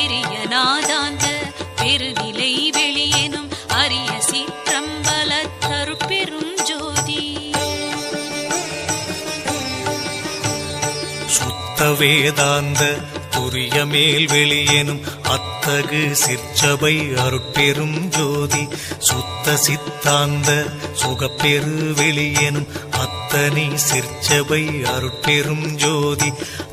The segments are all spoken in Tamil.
பெரிய நாதாந்த பெருநிலை வெளியேனும் அரிய சிற்றம்பல தருப்பெரும் ஜோதி. சுத்த வேதாந்த புரிய மேல் வெளியேனும் அத்தகு சிற்சபை அருட்பெரும் ஜோதி. சுத்த சித்தாந்த சுகப்பெரு வெளியேனும் அத்தனை சிற்சபை அருட்பெரும் ஜோதி.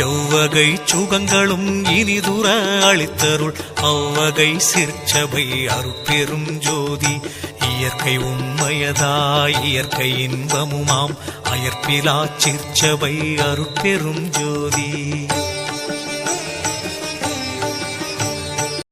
எவ்வகை சுகங்களும் இனிதுர அளித்தருள் அவ்வகை சிற்சபை அருட்பெரும் ஜோதி. இயற்கை உண்மையதாய் இயற்கை இன்பமுமாம். அயற்பிலா சிற்சபை அருட்பெரும் ஜோதி.